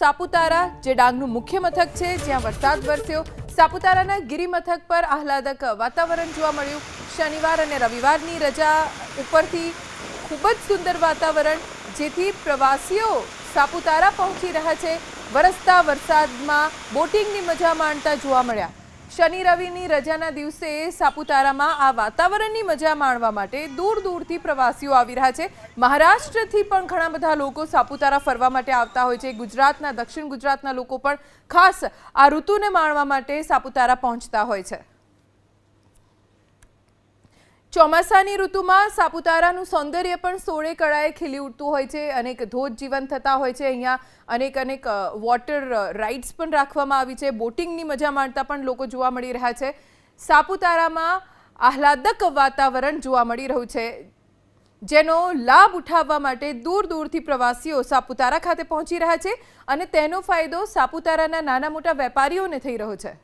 સાપુતારા, જે ડાંગનું મુખ્ય મથક છે, જ્યાં વરસાદ વરસ્યો. સાપુતારાના ગિરિમથક પર આહલાદક વાતાવરણ જોવા મળ્યું. શનિવાર અને રવિવારની રજા ઉપરથી ખૂબ જ સુંદર વાતાવરણ, જેથી પ્રવાસીઓ સાપુતારા પહોંચી રહ્યા છે. વરસતા વરસાદમાં બોટિંગની મજા માણતા જોવા મળ્યા. શનિ રવિની રજાના દિવસે સાપુતારામાં આ વાતાવરણની મજા માણવા માટે દૂર દૂરથી પ્રવાસીઓ આવી રહ્યા છે. મહારાષ્ટ્રથી પણ ઘણા બધા લોકો સાપુતારા ફરવા માટે આવતા હોય છે. ગુજરાતના, દક્ષિણ ગુજરાતના લોકો પણ ખાસ આ ઋતુને માણવા માટે સાપુતારા પહોંચતા હોય છે. ચોમાસાની ઋતુમાં સાપુતારાનું સૌંદર્ય પણ સોળે કળાએ ખીલી ઉઠતું હોય છે. અનેક ધોધ જીવન થતા હોય છે. અહીંયા અનેક અનેક વોટર રાઇડ્સ પણ રાખવામાં આવી છે. બોટિંગની મજા માણતા પણ લોકો જોવા મળી રહ્યા છે. સાપુતારામાં આહલાદક વાતાવરણ જોવા મળી રહ્યું છે, જેનો લાભ ઉઠાવવા માટે દૂર દૂરથી પ્રવાસીઓ સાપુતારા ખાતે પહોંચી રહ્યા છે અને તેનો ફાયદો સાપુતારાના નાના મોટા વેપારીઓને થઈ રહ્યો છે.